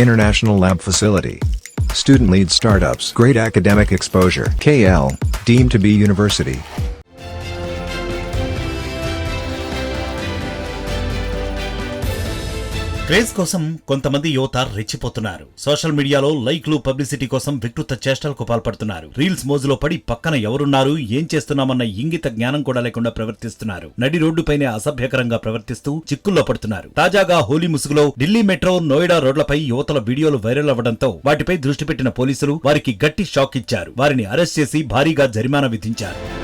International Lab Facility. Student lead startups. Great academic exposure. KL. Deemed to be university. Craze కోసం కొంతమంది యువత రెచ్చిపోతున్నారు. Social మీడియాలో లైక్లు publicity కోసం వికృత చేష్టలకు పాల్పడుతున్నారు. రీల్స్ మోజులో పడి పక్కన ఎవరున్నారు ఏం చేస్తున్నామన్న ఇంగిత జ్ఞానం కూడా లేకుండా ప్రవర్తిస్తున్నారు. నడి రోడ్డుపైనే అసభ్యకరంగా ప్రవర్తిస్తూ చిక్కుల్లో పడుతున్నారు. తాజాగా హోలీ ముసుగులో ఢిల్లీ మెట్రో నోయిడా రోడ్లపై యువతల వీడియోలు వైరల్ అవ్వడంతో వాటిపై దృష్టి పెట్టిన పోలీసులు వారికి గట్టి షాక్ ఇచ్చారు. వారిని అరెస్ట్ చేసి భారీగా జరిమానా విధించారు.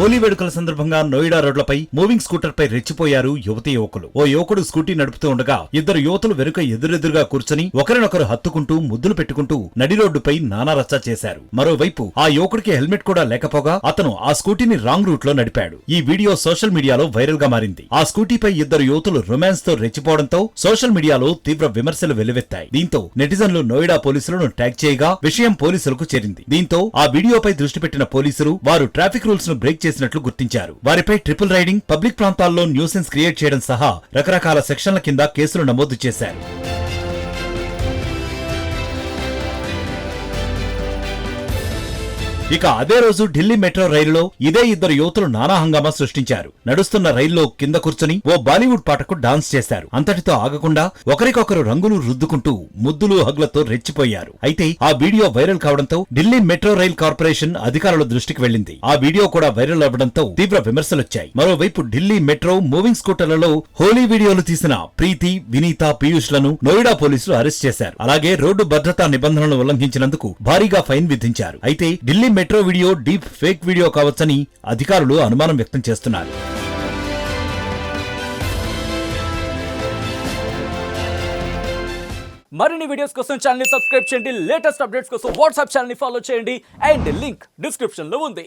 హోలీ వేడుకల సందర్భంగా నోయిడా రోడ్లపై మూవింగ్ స్కూటర్ పై రెచ్చిపోయారు యువతి యువకులు. ఓ యువకుడు స్కూటీ నడుపుతూ ఉండగా ఇద్దరు యువతులు వెనుక ఎదురెదురుగా కూర్చుని ఒకరినొకరు హత్తుకుంటూ ముద్దులు పెట్టుకుంటూ నడి రోడ్డుపై నానారచ్చ చేశారు. మరోవైపు ఆ యువకుడికి హెల్మెట్ కూడా లేకపోగా అతను ఆ స్కూటీని రాంగ్ రూట్లో నడిపాడు. ఈ వీడియో సోషల్ మీడియాలో వైరల్గా మారింది. ఆ స్కూటీపై ఇద్దరు యువతులు రొమాన్స్తో రెచ్చిపోవడంతో సోషల్ మీడియాలో తీవ్ర విమర్శలు వెల్లువెత్తాయి దీంతో నెటిజన్లు నోయిడా పోలీసులను ట్యాగ్ చేయగా విషయం పోలీసులకు చేరింది. దీంతో ఆ వీడియోపై దృష్టి పెట్టిన పోలీసులు వారు ట్రాఫిక్ రూల్స్ను బ్రేక్ చేసినట్లు గుర్తించారు. వారిపై ట్రిపుల్ రైడింగ్ పబ్లిక్ ప్రాంతాల్లో న్యూసెన్స్ క్రియేట్ చేయడం సహా రకరకాల సెక్షన్ల కింద కేసులు నమోదు చేశారు. ఇక అదే రోజు ఢిల్లీ మెట్రో రైలులో ఇదే ఇద్దరు యువతులు నానా హంగామా సృష్టించారు. నడుస్తున్న రైల్లో కింద కూర్చుని ఓ బాలీవుడ్ పాటకు డాన్స్ చేశారు. అంతటితో ఆగకుండా ఒకరికొకరు రంగులు రుద్దుకుంటూ ముద్దులు హగ్లతో రెచ్చిపోయారు. అయితే ఆ వీడియో వైరల్ కావడంతో ఢిల్లీ మెట్రో రైల్ కార్పొరేషన్ అధికారుల దృష్టికి వెళ్ళింది ఆ వీడియో కూడా వైరల్ అవ్వడంతో తీవ్ర విమర్శలొచ్చాయి. మరోవైపు ఢిల్లీ మెట్రో మూవింగ్ స్కూటర్లలో హోలీ వీడియోలు తీసిన ప్రీతి వినీత పీయూష్లను నోయిడా పోలీసులు అరెస్ట్ చేశారు. అలాగే రోడ్డు భద్రతా నిబంధనలను ఉల్లంఘించినందుకు భారీగా ఫైన్ విధించారు. అయితే Delhi metro video deep fake video కావచ్చని అధికారులు అనుమానం వ్యక్తం చేస్తున్నారు. మరిన్ని వీడియోస్ కోసం ఛానల్ సబ్స్క్రైబ్ చేయండి. లేటెస్ట్ అప్డేట్స్ కోసం వాట్సాప్ ఛానల్ ఫాలో చేయండి. అండ్ లింక్ డిస్క్రిప్షన్లో ఉంది.